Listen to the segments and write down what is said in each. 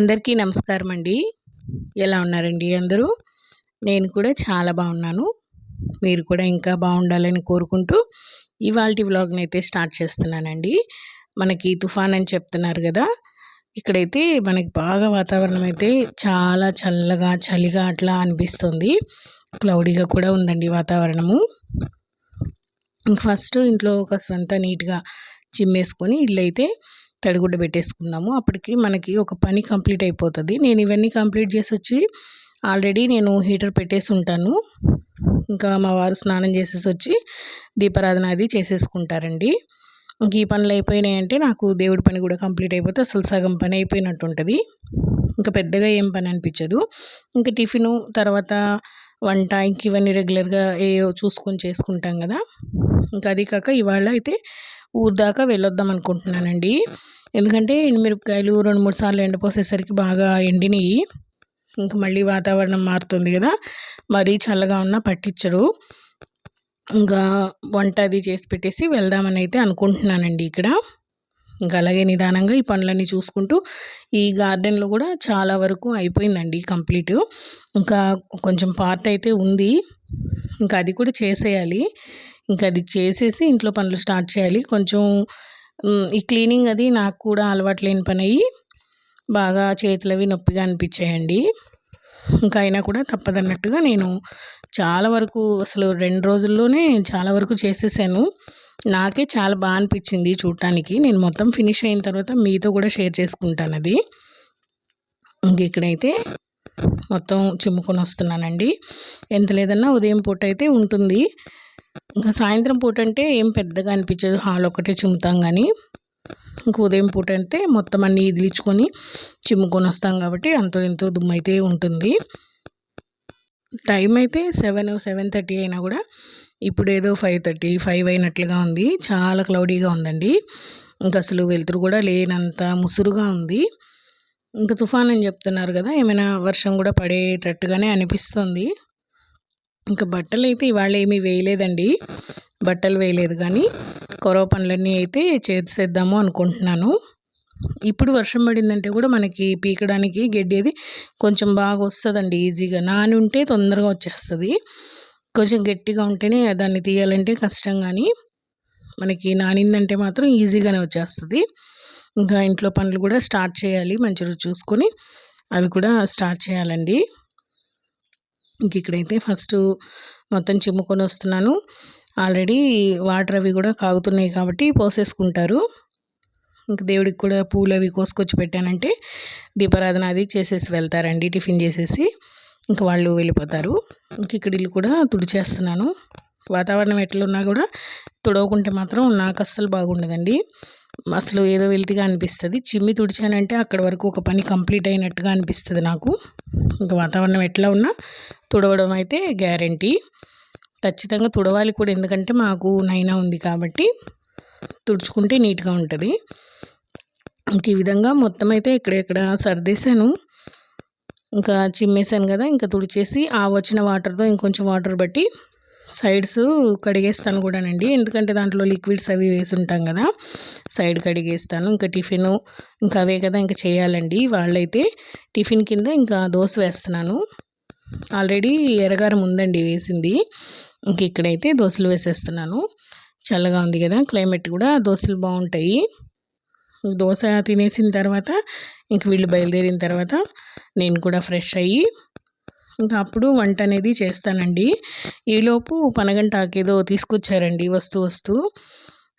అందరికీ నమస్కారం అండి ఎలా ఉన్నారండి అందరూ? నేను కూడా చాలా బాగున్నాను. మీరు కూడా ఇంకా బాగుండాలని కోరుకుంటూ ఇవాళ వ్లాగ్ని అయితే స్టార్ట్ చేస్తున్నానండి. మనకి తుఫాన్ అని చెప్తున్నారు కదా ఇక్కడైతే మనకి బాగా వాతావరణం అయితే చాలా చల్లగా చలిగా అట్లా అనిపిస్తుంది. క్లౌడీగా కూడా ఉందండి వాతావరణము. ఇంక ఫస్ట్ ఇంట్లో ఒక స్వంత నీట్గా చిమ్మేసుకొని ఇల్లు అయితే తడిగుడ్డ పెట్టేసుకుందాము. అప్పటికి మనకి ఒక పని కంప్లీట్ అయిపోతుంది. నేను ఇవన్నీ కంప్లీట్ చేసి వచ్చి ఆల్రెడీ నేను హీటర్ పెట్టేసి ఉంటాను. ఇంకా మా వారు స్నానం చేసేసి వచ్చి దీపారాధన అది చేసేసుకుంటారండి. ఇంక ఈ పనులు అయిపోయినాయంటే నాకు దేవుడి పని కూడా కంప్లీట్ అయిపోతే అసలు సగం పని అయిపోయినట్టు ఉంటుంది. ఇంకా పెద్దగా ఏం పని అనిపించదు. ఇంకా టిఫిను తర్వాత వంట ఇంక ఇవన్నీ రెగ్యులర్గా ఏ చూసుకొని చేసుకుంటాం కదా. ఇంకా అది కాక ఇవాళ అయితే ఊరు దాకా వెళ్ళొద్దాం అనుకుంటున్నానండి. ఎందుకంటే ఎండుమిరపకాయలు రెండు మూడు సార్లు ఎండపోసేసరికి బాగా ఎండినాయి. ఇంక మళ్ళీ వాతావరణం మారుతుంది కదా. మరీ చల్లగా ఉన్నా పట్టించరు. ఇంకా వంట అది చేసి పెట్టేసి వెళ్దామని అయితే అనుకుంటున్నానండి ఇక్కడ. ఇంకా అలాగే నిదానంగా ఈ పనులన్నీ చూసుకుంటూ ఈ గార్డెన్లో కూడా చాలా వరకు అయిపోయిందండి కంప్లీట్. ఇంకా కొంచెం పార్ట్ అయితే ఉంది. ఇంకా అది కూడా చేసేయాలి. ఇంకా అది చేసేసి ఇంట్లో పనులు స్టార్ట్ చేయాలి. కొంచెం ఈ క్లీనింగ్ అది నాకు కూడా అలవాటు లేని పని అయ్యి బాగా చేతులవి నొప్పిగా అనిపించాయండి. ఇంకా అయినా కూడా తప్పదన్నట్టుగా నేను చాలా వరకు అసలు రెండు రోజుల్లోనే చాలా వరకు చేసేసాను. నాకే చాలా బాగా అనిపించింది చూడటానికి నేను మొత్తం ఫినిష్ అయిన తర్వాత మీతో కూడా షేర్ చేసుకుంటాను అది. ఇంక ఇక్కడైతే మొత్తం చిమ్ముకొని వస్తున్నానండి. ఎంత లేదన్నా ఉదయం పూట అయితే ఉంటుంది. ఇంకా సాయంత్రం పూట అంటే ఏం పెద్దగా అనిపించదు. హాల్ ఒకటే చిమ్ముతాం కానీ ఇంకా ఉదయం పూట అంటే మొత్తం అన్నీ ఇదిలించుకొని చిమ్ముకొని వస్తాం కాబట్టి అంతో ఎంతో దుమ్ము అయితే ఉంటుంది. టైం అయితే సెవెన్ సెవెన్ థర్టీ అయినా కూడా ఇప్పుడు ఏదో ఫైవ్ థర్టీ ఫైవ్ అయినట్లుగా ఉంది. చాలా క్లౌడీగా ఉందండి. ఇంకా అసలు వెలుతురు కూడా లేనంత ముసురుగా ఉంది. ఇంకా తుఫాన్ అని చెప్తున్నారు కదా ఏమైనా వర్షం కూడా పడేటట్టుగానే అనిపిస్తుంది. ఇంకా బట్టలు అయితే ఇవాళ ఏమీ వేయలేదండి. బట్టలు వేయలేదు కానీ కొరవ పనులన్నీ అయితే చేసేద్దాము అనుకుంటున్నాను. ఇప్పుడు వర్షం పడిందంటే కూడా మనకి పీకడానికి గడ్డేది కొంచెం బాగా వస్తుందండి ఈజీగా. నాని ఉంటే తొందరగా వచ్చేస్తుంది. కొంచెం గట్టిగా ఉంటేనే దాన్ని తీయాలంటే కష్టం కానీ మనకి నానిందంటే మాత్రం ఈజీగానే వచ్చేస్తుంది. ఇంకా ఇంట్లో పనులు కూడా స్టార్ట్ చేయాలి మంచి రోజు చూసుకొని అవి కూడా స్టార్ట్ చేయాలండి. ఇంక ఇక్కడైతే ఫస్ట్ మొత్తం చిమ్ముకొని వస్తున్నాను. ఆల్రెడీ వాటర్ అవి కూడా కాగుతున్నాయి కాబట్టి పోసేసుకుంటారు. ఇంక దేవుడికి కూడా పూలు అవి కోసుకొచ్చి పెట్టానంటే దీపారాధన అది చేసేసి వెళ్తారండి టిఫిన్ చేసేసి. ఇంక వాళ్ళు వెళ్ళిపోతారు. ఇంక ఇక్కడ ఇల్లు కూడా తుడిచేస్తున్నాను. వాతావరణం ఎట్లున్నా కూడా తుడవకుంటే మాత్రం నాకు అస్సలు బాగుండదండి. అసలు ఏదో వెళ్తిగా అనిపిస్తుంది. చిమ్మి తుడిచానంటే అక్కడ వరకు ఒక పని కంప్లీట్ అయినట్టుగా అనిపిస్తుంది నాకు. ఇంకా వాతావరణం ఎట్లా ఉన్నా తుడవడం అయితే గ్యారంటీ. ఖచ్చితంగా తుడవాలి కూడా ఎందుకంటే మాకు నైనా ఉంది కాబట్టి తుడుచుకుంటే నీట్గా ఉంటుంది. ఇంక ఈ విధంగా మొత్తం అయితే ఇక్కడెక్కడ సర్దేశాను. ఇంకా చిమ్మేశాను కదా ఇంకా తుడిచేసి ఆ వచ్చిన వాటర్తో ఇంకొంచెం వాటర్ బట్టి సైడ్స్ కడిగేస్తాను కూడానండి. ఎందుకంటే దాంట్లో లిక్విడ్స్ అవి వేసి ఉంటాం కదా సైడ్ కడిగేస్తాను. ఇంకా టిఫిన్ ఇంకా అవే కదా ఇంకా చేయాలండి. వాళ్ళైతే టిఫిన్ కింద ఇంకా దోశ వేస్తున్నాను. ఆల్రెడీ ఎరగారం ఉందండి వేసింది. ఇంక ఇక్కడైతే దోశలు వేసేస్తున్నాను. చల్లగా ఉంది కదా క్లైమేట్ కూడా దోశలు బాగుంటాయి. దోశ తినేసిన తర్వాత ఇంక వీళ్ళు బయలుదేరిన తర్వాత నేను కూడా ఫ్రెష్ అయ్యి ఇంకా అప్పుడు వంట అనేది చేస్తానండి. ఈలోపు పనగంట ఆకేదో తీసుకొచ్చారండి వస్తూ వస్తూ.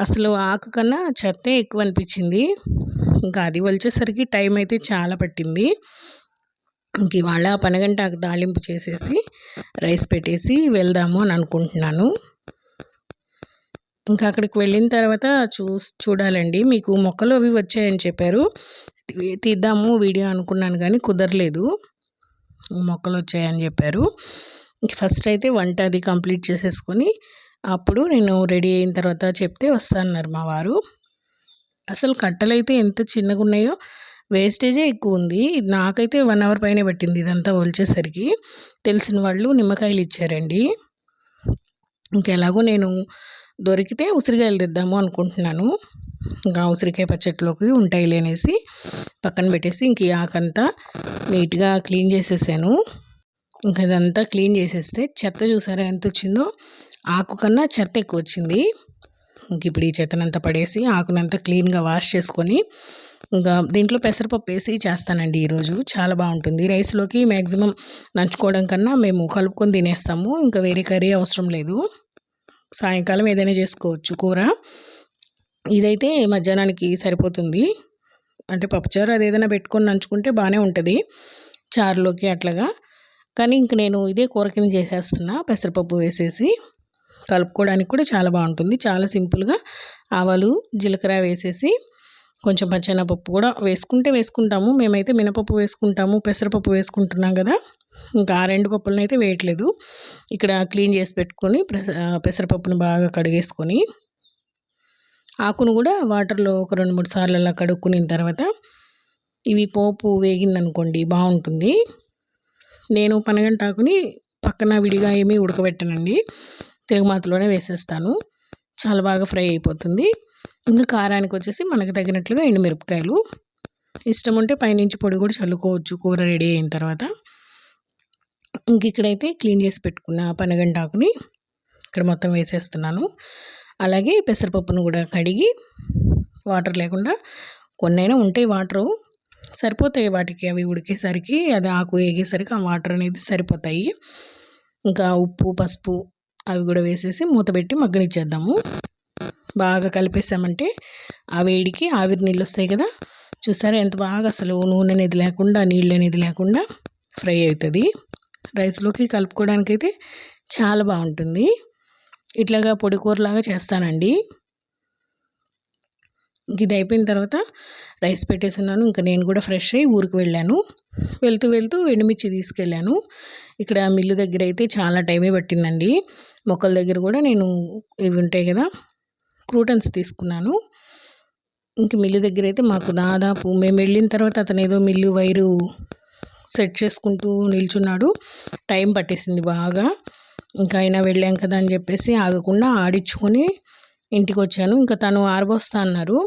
అసలు ఆకు కన్నా చెత్తే ఎక్కువ అనిపించింది ఇంకా అది వచ్చేసరికి టైం అయితే చాలా పట్టింది. ఇంక ఇవాళ పనగంట తాలింపు చేసేసి రైస్ పెట్టేసి వెళ్దాము అని అనుకుంటున్నాను. ఇంకా అక్కడికి వెళ్ళిన తర్వాత చూ చూడాలండి. మీకు మొక్కలు అవి వచ్చాయని చెప్పారు. తీద్దాము వీడియో అనుకున్నాను కానీ కుదరలేదు. మొక్కలు వచ్చాయని చెప్పారు ఫస్ట్ అయితే వంట అది కంప్లీట్ చేసేసుకొని అప్పుడు నేను రెడీ అయిన తర్వాత చెప్తే వస్తాన్నారు మా వారు. అసలు కట్టలు అయితే ఎంత చిన్నగా ఉన్నాయో వేస్టేజే ఎక్కువ ఉంది నాకైతే వన్ అవర్ పైన పట్టింది ఇదంతా ఒలిచేసరికి. తెలిసిన వాళ్ళు నిమ్మకాయలు ఇచ్చారండి. ఇంకెలాగో నేను దొరికితే ఉసిరికాయలు తెద్దాము అనుకుంటున్నాను. ఇంకా ఉసిరికాయ పచ్చట్లోకి ఉంటాయి లేనేసి పక్కన పెట్టేసి ఇంక ఆకంతా నీట్గా క్లీన్ చేసేసాను. ఇంకా ఇదంతా క్లీన్ చేసేస్తే చెత్త చూసారా ఎంత వచ్చిందో ఆకు కన్నా చెత్త ఎక్కువ వచ్చింది ఇంక ఇప్పుడు ఈ చెత్తనంతా పడేసి ఆకునంతా క్లీన్గా వాష్ చేసుకొని ఇంకా దీంట్లో పెసరపప్పు వేసి చేస్తానండి ఈరోజు. చాలా బాగుంటుంది. రైస్లోకి మ్యాక్సిమం నంచుకోవడం కన్నా మేము కలుపుకొని తినేస్తాము. ఇంకా వేరే కర్రీ అవసరం లేదు. సాయంకాలం ఏదైనా చేసుకోవచ్చు కూర. ఇదైతే మధ్యాహ్నానికి సరిపోతుంది. అంటే పప్పుచారు అది ఏదైనా పెట్టుకొని నంచుకుంటే బాగానే ఉంటుంది. చారులోకి అట్లాగా. కానీ ఇంక నేను ఇదే కూర కింద చేసేస్తున్నా పెసరపప్పు వేసేసి. కలుపుకోవడానికి కూడా చాలా బాగుంటుంది. చాలా సింపుల్గా ఆవాలు జీలకర్ర వేసేసి కొంచెం పచ్చెనపప్పు కూడా వేసుకుంటే వేసుకుంటాము. మేమైతే మినపప్పు వేసుకుంటాము పెసరపప్పు వేసుకుంటున్నాం కదా. ఇంకా ఆ రెండు పప్పులను అయితే వేయట్లేదు. ఇక్కడ క్లీన్ చేసి పెట్టుకొని పెసరపప్పును బాగా కడిగేసుకొని. ఆకును కూడా వాటర్లో ఒక రెండు మూడు సార్లు అలా కడుక్కున్న తర్వాత ఇవి పోపు వేగిందనుకోండి బాగుంటుంది. నేను పనగంట ఆకుని పక్కన విడిగా ఏమీ ఉడకబెట్టనండి. తిరుగుమాతలోనే వేసేస్తాను. చాలా బాగా ఫ్రై అయిపోతుంది. ఇంకా కారానికి వచ్చేసి మనకు తగినట్లుగా ఎండుమిరపకాయలు. ఇష్టం ఉంటే పైనుంచి పొడి కూడా చల్లుకోవచ్చు. కూర రెడీ అయిన తర్వాత ఇంక ఇక్కడైతే క్లీన్ చేసి పెట్టుకున్న పనగంటాకుని ఇక్కడ మొత్తం వేసేస్తున్నాను. అలాగే పెసరపప్పును కూడా కడిగి వాటర్ లేకుండా కొన్నైనా ఉంటాయి వాటరు. సరిపోతాయి వాటికి అవి ఉడికేసరికి అది ఆకు వేగేసరికి ఆ వాటర్ అనేది సరిపోతాయి. ఇంకా ఉప్పు పసుపు అవి కూడా వేసేసి మూత పెట్టి మగ్గనిచ్చేద్దాము. బాగా కలిపేసామంటే ఆ వేడికి ఆవిరి నీళ్ళు వస్తాయి కదా. చూసారా ఎంత బాగా అసలు నూనె అనేది లేకుండా నీళ్ళు అనేది లేకుండా ఫ్రై అవుతుంది. రైస్లోకి కలుపుకోవడానికి అయితే చాలా బాగుంటుంది. ఇట్లాగా పొడి కూరలాగా చేస్తానండి. ఇది అయిపోయిన తర్వాత రైస్ పెట్టేసున్నాను. ఇంకా నేను కూడా ఫ్రెష్ అయ్యి ఊరికి వెళ్ళాను. వెళ్తూ వెళ్తూ ఎండుమిర్చి తీసుకెళ్ళాను. ఇక్కడ మిల్లు దగ్గర అయితే చాలా టైమే పట్టిందండి. మొక్కల దగ్గర కూడా నేను ఇవి ఉంటాయి కదా క్రూటన్స్ తీసుకున్నాను. ఇంక మిల్లు దగ్గర అయితే మాకు దాదాపు మేము వెళ్ళిన తర్వాత అతను ఏదో మిల్లు వైరు సెట్ చేసుకుంటూ నిల్చున్నాడు. టైం పట్టేసింది బాగా. ఇంకా అయినా వెళ్ళాం కదా అని చెప్పేసి ఆగకుండా ఆడించుకొని ఇంటికి వచ్చాను ఇంకా తను ఆరబోస్తా అన్నారు.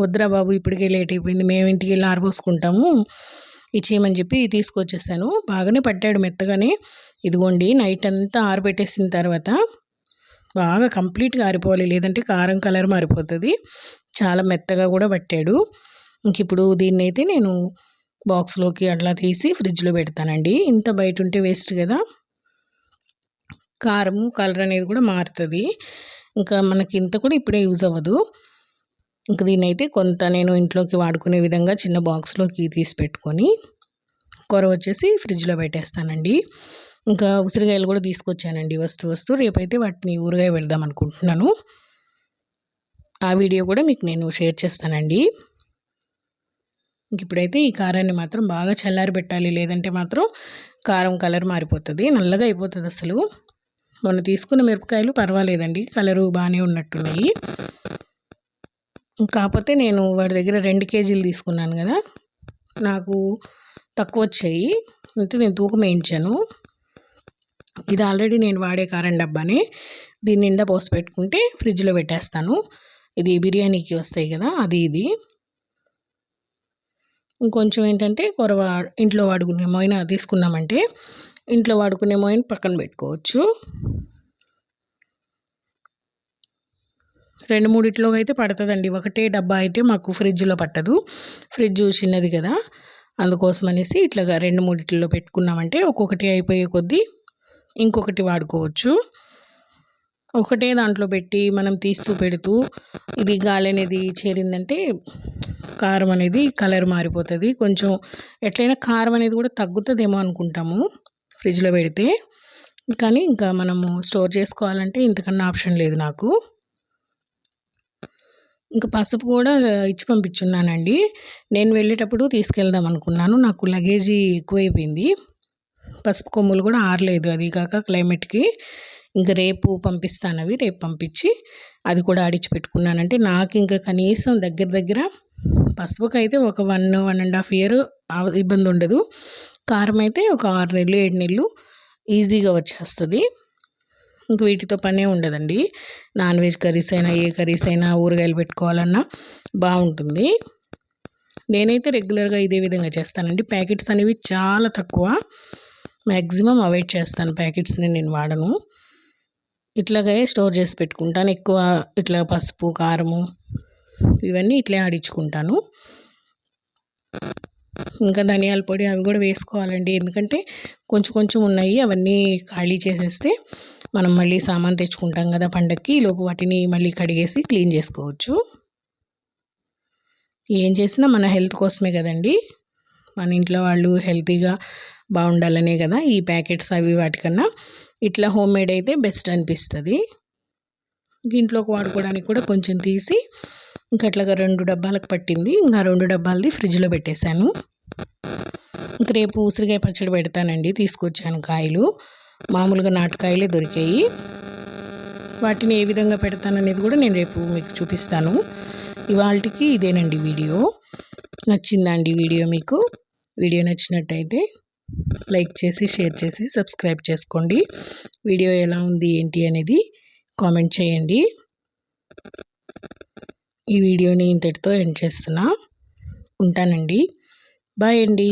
వద్దురా బాబు ఇప్పటికే లేట్ అయిపోయింది. మేము ఇంటికి వెళ్ళి ఆరబోసుకుంటాము. ఇచ్చేయమని చెప్పి తీసుకొచ్చేసాను. బాగానే పట్టాడు మెత్తగానే. ఇదిగోండి నైట్ అంతా ఆరబెట్టేసిన తర్వాత బాగా కంప్లీట్గా ఆరిపోవాలి. లేదంటే కారం కలర్ మారిపోతుంది. చాలా మెత్తగా కూడా పట్టాడు. ఇంక ఇప్పుడు దీన్ని అయితే నేను బాక్స్లోకి అట్లా తీసి ఫ్రిడ్జ్లో పెడతానండి. ఇంత బయట ఉంటే వేస్ట్ కదా. కారము కలర్ అనేది కూడా మారుతుంది. ఇంకా మనకి ఇంత కూడా ఇప్పుడే యూజ్ అవ్వదు. ఇంకా దీన్ని అయితే కొంత నేను ఇంట్లోకి వాడుకునే విధంగా చిన్న బాక్స్లోకి తీసి పెట్టుకొని కూర వచ్చేసి ఫ్రిడ్జ్లో పెట్టేస్తానండి. ఇంకా ఉసిరికాయలు కూడా తీసుకొచ్చానండి వస్తూ వస్తూ. రేపైతే వాటిని ఊరగాయ వెళ్దాం అనుకుంటున్నాను. ఆ వీడియో కూడా మీకు నేను షేర్ చేస్తానండి. ఇప్పుడైతే ఈ కారాన్ని మాత్రం బాగా చల్లారి పెట్టాలి. లేదంటే మాత్రం కారం కలర్ మారిపోతుంది. నల్లగా అయిపోతుంది అసలు. మొన్న తీసుకున్న మిరపకాయలు పర్వాలేదండి కలరు బాగానే ఉన్నట్టున్నాయి. కాకపోతే నేను వాడి దగ్గర రెండు కేజీలు తీసుకున్నాను కదా నాకు తక్కువ వచ్చాయి. అంటే నేను తూకం వేయించాను. ఇది ఆల్రెడీ నేను వాడే కారం డబ్బాని దీని నిండా పోసి పెట్టుకుంటే ఫ్రిడ్జ్లో పెట్టేస్తాను. ఇది బిర్యానీకి వస్తాయి కదా అది ఇది. ఇంకొంచెం ఏంటంటే కూర ఇంట్లో వాడుకునే మోయిన తీసుకున్నామంటే ఇంట్లో వాడుకునే మోయిన్ పక్కన పెట్టుకోవచ్చు. రెండు మూడిట్లో అయితే పడుతుందండి. ఒకటే డబ్బా అయితే మాకు ఫ్రిడ్జ్లో పట్టదు. ఫ్రిడ్జ్ చిన్నది కదా. అందుకోసం అనేసి ఇట్లాగా రెండు మూడిట్లో పెట్టుకున్నామంటే ఒక్కొక్కటి అయిపోయే కొద్దీ ఇంకొకటి వాడుకోవచ్చు. ఒకటే దాంట్లో పెట్టి మనం తీస్తూ పెడుతూ ఇది గాలి అనేది చేరిందంటే కారం అనేది కలర్ మారిపోతుంది. కొంచెం ఎట్లయినా కారం అనేది కూడా తగ్గుతుందేమో అనుకుంటాము ఫ్రిడ్జ్లో పెడితే. కానీ ఇంకా మనము స్టోర్ చేసుకోవాలంటే ఇంతకన్నా ఆప్షన్ లేదు నాకు. ఇంకా పసుపు కూడా ఇచ్చి పంపించున్నానండి. నేను వెళ్ళేటప్పుడు తీసుకెళ్దాం అనుకున్నాను. నాకు లగేజీ ఎక్కువైపోయింది. పసుపు కొమ్ములు కూడా ఆరలేదు. అది కాక క్లైమేట్కి ఇంకా రేపు పంపిస్తాను అవి. రేపు పంపించి అది కూడా ఆడిచి పెట్టుకున్నానంటే నాకు ఇంకా కనీసం దగ్గర దగ్గర పసుపుకి అయితే ఒక one one and half year ఇబ్బంది ఉండదు కారం అయితే ఒక ఆరు నెలలు ఏడు నెలలు ఈజీగా వచ్చేస్తుంది. ఇంక వీటితో పనే ఉండదండి. నాన్ వెజ్ కర్రీస్ అయినా ఏ కర్రీస్ అయినా ఊరగాయలు పెట్టుకోవాలన్నా బాగుంటుంది. నేనైతే రెగ్యులర్గా ఇదే విధంగా చేస్తానండి. ప్యాకెట్స్ అనేవి చాలా తక్కువ. మ్యాక్సిమం అవాయిడ్ చేస్తాను. ప్యాకెట్స్ని నేను వాడను. ఇట్లాగే స్టోర్ చేసి పెట్టుకుంటాను. ఎక్కువ ఇట్లా పసుపు కారము ఇవన్నీ ఇట్లే ఆడించుకుంటాను. ఇంకా ధనియాల పొడి అవి కూడా వేసుకోవాలండి. ఎందుకంటే కొంచెం కొంచెం ఉన్నాయి అవన్నీ ఖాళీ చేసేస్తే మనం మళ్ళీ సామాన్ తెచ్చుకుంటాం కదా పండక్కి. లోపు వాటిని మళ్ళీ కడిగేసి క్లీన్ చేసుకోవచ్చు. ఏం చేసినా మన హెల్త్ కోసమే కదండి. మన ఇంట్లో వాళ్ళు హెల్తీగా బాగుండాలనే కదా ఈ ప్యాకెట్స్ అవి వాటికన్నా. ఇట్లా హోమ్ మేడ్ అయితే బెస్ట్ అనిపిస్తుంది. దీంట్లోకి వాడుకోవడానికి కూడా కొంచెం తీసి ఇంకా అట్లాగా రెండు డబ్బాలకు పట్టింది. ఇంకా రెండు డబ్బాలది ఫ్రిడ్జ్లో పెట్టేశాను. ఇంక రేపు ఉసిరికాయ పచ్చడి పెడతానండి. తీసుకొచ్చాను కాయలు. మామూలుగా నాటుకాయలే దొరికాయి. వాటిని ఏ విధంగా పెడతాననేది కూడా నేను రేపు మీకు చూపిస్తాను. ఇవాళకి ఇదేనండి వీడియో. నచ్చిందా అండి వీడియో మీకు? వీడియో నచ్చినట్టయితే లైక్ చేసి షేర్ చేసి సబ్స్క్రైబ్ చేసుకోండి. వీడియో ఎలా ఉంది ఏంటి అనేది కామెంట్ చేయండి. ఈ వీడియోని ఇంతటితో ఎండ్ చేస్తున్నా. ఉంటానండి. బాయ్ అండి.